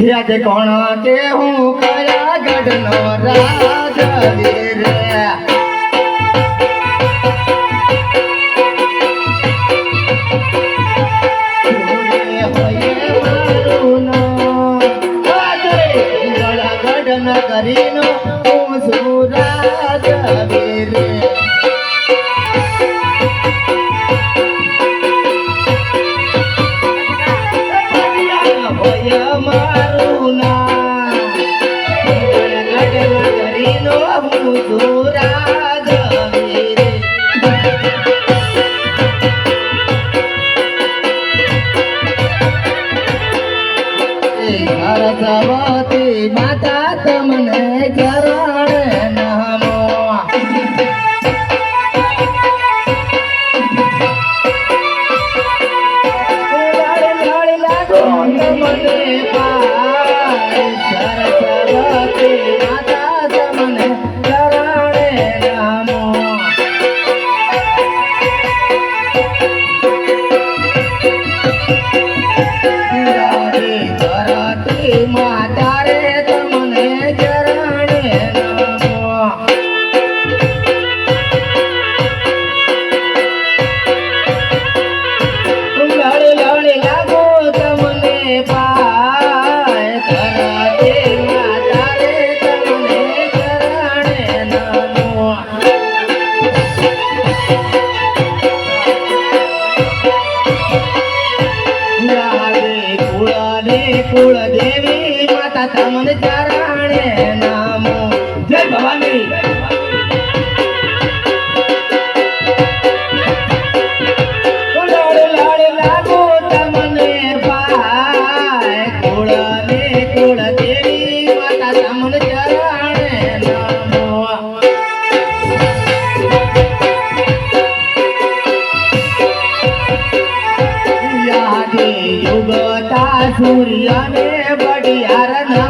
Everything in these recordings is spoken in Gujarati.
યાદ કોણ કે હું કયા ગઢનો રાજવીર સૂર્ય હોય Sabah કુળને કુળ દેવી માતા તમને ચરણે નમો યુગતા સૂર્યને બડિયાર નમન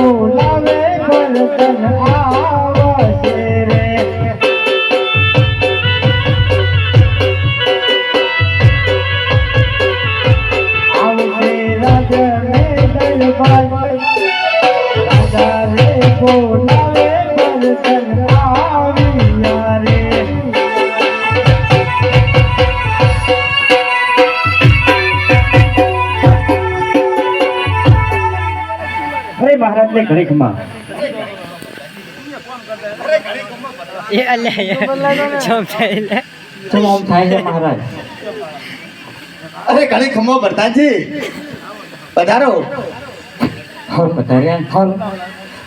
રે મહારાજ ને? છે મહારાજ. અરે ઘણી ખમો પ્રધાનજી પધારો. હો પધાર્યા હો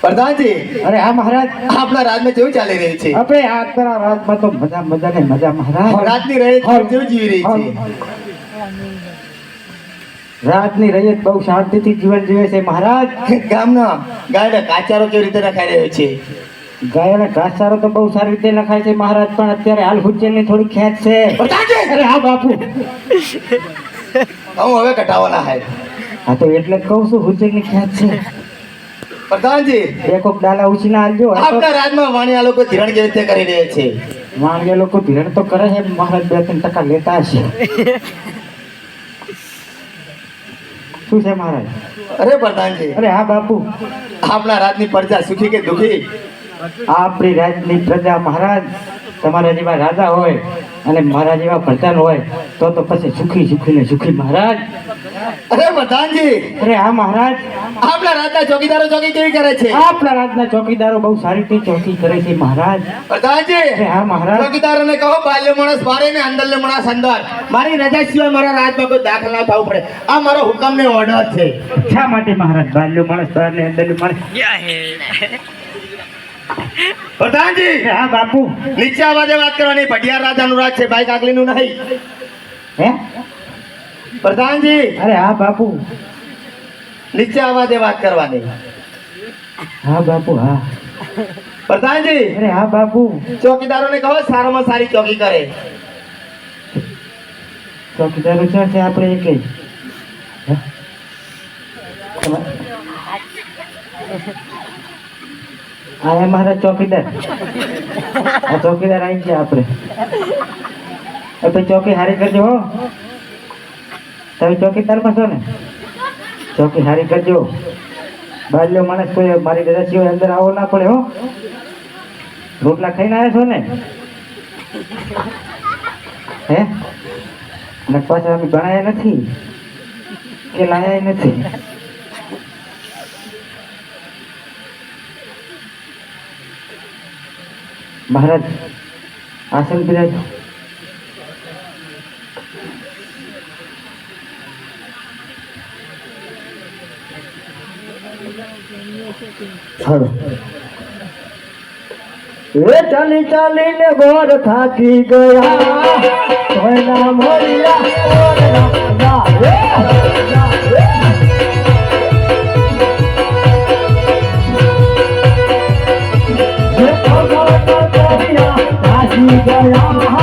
પ્રધાનજી અરે હા મહારાજ. આપણા રાજમાં કેવું ચાલી રહ્યું છે. આપણે આપણા રાજમાં તો મજા મજા ને મજા મહારાજ. રાજની રહે કેવું જીવી રહી છે. રાજની રૈયત બહુ શાંતિથી જીવન જીવે છે. મહારાજ! ગામના ગાયના કાચારો કેવી રીતે રખાઈ રહ્યો છે? ગાયના કાચારો તો બહુ સારી રીતે નખાય છે મહારાજ પણ અત્યારે હાલ હુજ્જનની થોડી ખેંચ છે. અરે હા બાપુ! હું હવે કટાવાના હે. હા તો એટલે જ કહું છું હુજ્જનની ખેંચ છે. પ્રધાનજી! એક ઓક ડાલા ઉછીના આલજો. આપના રાજમાં વાણિયા લોકો ધીરણ કેવી રીતે કરી રહ્યા છે? વાણિયા લોકો ધીરણ તો કરે છે મહારાજ બે ત્રણ ટકા લેતા હશે. શું છે મહારાજ અરે પ્રધાનજી. અરે હા બાપુ. આપણા રાજની પ્રજા સુખી કે દુખી? આપણી રાજની પ્રજા મહારાજ. તમારા જેવા રાજા હોય અને મારા જેવા પ્રધાન હોય તો તો પછી સુખી સુખી ને સુખી મહારાજ. અરે પ્રધાનજી! અરે હા મહારાજ. આપણા રાજના ચોકીદારો ચોકી કેવી કરે છે? આપણા રાજના ચોકીદારો બહુ સારી રીતે ચોકી કરે છે મહારાજ. પ્રધાનજી! અરે હા મહારાજ. ચોકીદારોને કહો બાલ્ય માણસ બારે ને અંદરલે માણસ અંદર. મારી રજા સિવાય મારા રાજમાં કોઈ દાખલ ના થવું પડે. આ મારો હુકમને ઓર્ડર છે. શા માટે મહારાજ બાલ્યો માણસ બહાર ને અંદર માણસ યા હે પ્રધાનજી! હા બાપુ. નીચે અવાજે વાત કરવાની. ભટિયાર રાજાનું રાજ છે. ભાઈ કાકલીનું નહીં. હે? પ્રધાનજી! અરે હા બાપુ. નીચે અવાજે વાત કરવાની. હા બાપુ હા. પ્રધાનજી! અરે હા બાપુ. ચોકીદારોને કહો સારામાં સારી ચોકી કરે. ચોકીદારો છે છે આપણે એક. જ આ મારા ચોકીદાર. આ ચોકીદાર આવી ગયા આપણે. ભાઈ ચોકી હારી કરજો, હો. તમે ચોકીદારમાં છો ને? ચોકી હારી કરજો. બાજલો માણસ કોઈ મારી દાદા સિવાય અંદર આવો ના પડે, હો. રોટલા ખાઈને આવ્યા છો ને? હે? અને પાછા અમે ગણાયા નથી કે લાયા નથી? મહારાજ આસન હાલો. એ ચાલી ચાલીને ગોર થાકી ગયા. કોઈના મોરિયા ગયા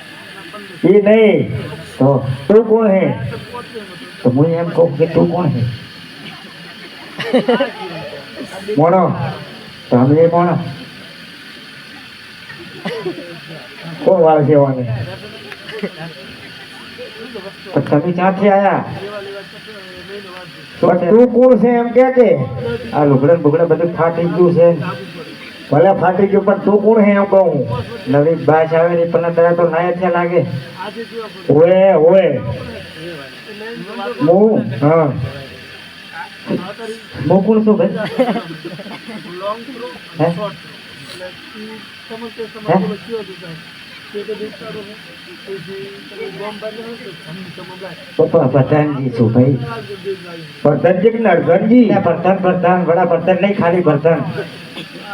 એ નહીં. તો તું કોણ હે? તો હું એમ કહું કે તું કોણ હે? મોણો. તો અમે મોણો. કોણ વાળ છે વાને તો તમે ક્યાંથી આયા? તું કોણ છે એમ કે આ લુગડા બુગડા બધું ફાટી ગયું છે. ભલે ફાટી ગયું પણ તું કોણ હે એમ કહું નવી બાસ આવે ને પણ તને તો નાય છે લાગે. ઓએ ઓએ. હું. હા કોણ છું ભાઈ? પ્રધાનજી છું ભાઈ. પ્રધાનજી પ્રધાન પ્રધાન વડા પ્રધાન નહીં ખાલી પ્રધાન.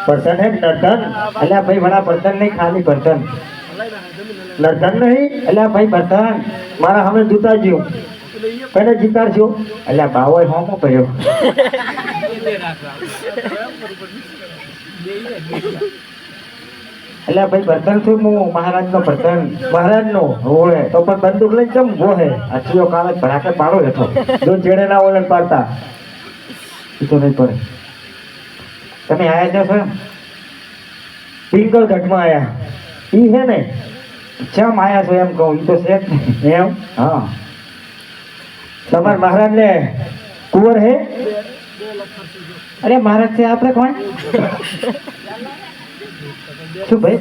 પ્રધાન હે નર્તન એટલે ભાઈ વડા બર્તન નહીં, ખાલી બર્તન. નરધન નહીં? એટલે ભાઈ, બર્તન. મારા હવે જૂતા જ્યો. કને જીતાડશો એટલે બાવો હોમો કર્યો. એટલે ભાઈ, બર્તન છું હું, મહારાજનો બર્તન. મહારાજનો હોવે તો પણ બંદૂક લઈ ગો હે? અચીઓ કાલે ભરાકે પાડો હતો જો ચેડે ના ઓલન પાડતા. એ તો નહીં પડે. તમે આયા છો પિંકલ ઘટમાં આયા. એ હે ને ચમ આયા છો એમ કહું એ તો છે એમ? હા. તમારા મહારાજને કુંવર હે? અરે મહારાજ છે આપણે કોણ? શું ભાઈ?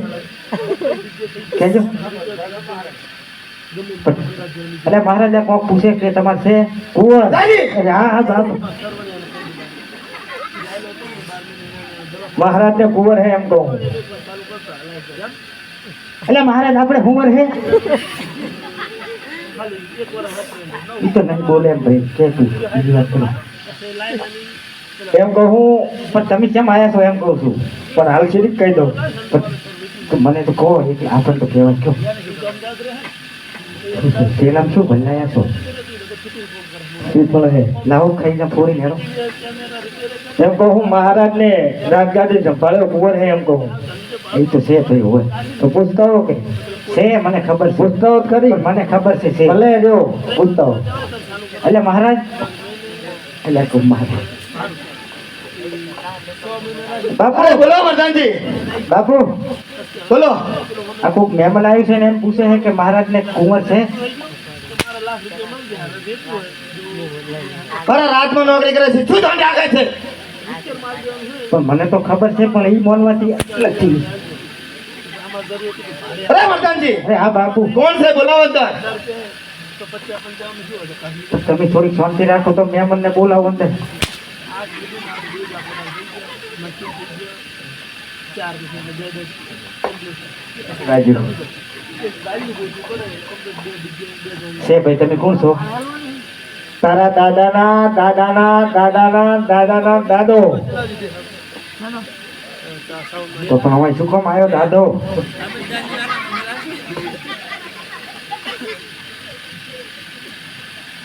કહેજો. અરે મહારાજ કોણ પૂછે કે તમારે છે કુંવર? અરે હા હા બાપ. મહારાજને કુંવર હે એમ કહું એટલે મહારાજ, આપણે હુંવર હે? એ તો નહીં બોલે એમ ભાઈ, કે એમ કહું પણ તમે કેમ આવ્યા છો? એમ કહું છું. પણ હાલ સીધી કહી દઉં. મને તો કહો, એટલે આપણને તો કહેવાય કયો શું? ભલાયા છો હે. લાવો ખાઈને ફોડી હેરો એમ કહું મહારાજને રાજગાદી સંભાળ્યો કુંવર હે એમ કહું. એ તો છે ભાઈ હોય. તો પૂછતા હો કે છે મને ખબર છે. પૂછતા હો તો મને ખબર છે ભલે જો પૂછતા હો એટલે મહારાજ એટલે કહું મહારાજ. બાપુ! બોલો પ્રધાનજી બાપુ બોલો. આ કોઈક મહેમાન આવ્યું છે ને એમ પૂછે છે કે મહારાજ ને કુંવર છે? મારા રાજમાં નોકરી કરે છે શું ધંધા રાખે છે? પણ મને તો ખબર છે પણ એ મોનવાથી નથી અરે પ્રધાનજી અરે હા બાપુ. કોણ છે? બોલાવો અંદર તમે થોડીક શાંતિ રાખો તો મહેમાન ને બોલાવો અંદર. રાજુ. છે ભાઈ તમે કોણ છો? તારા દાદાના દાદાના દાદાના દાદાના દાદો. તો પણ હવે શું કામ આવ્યો દાદો.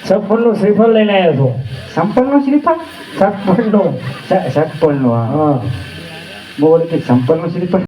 છપ્પનનું શ્રીફળ લઈને આવ્યો છું. સંપન્નનું શ્રીફળ? છપ્પનનું સકપલનું હા. બોલ કે સંપલ નો શ્રીફળ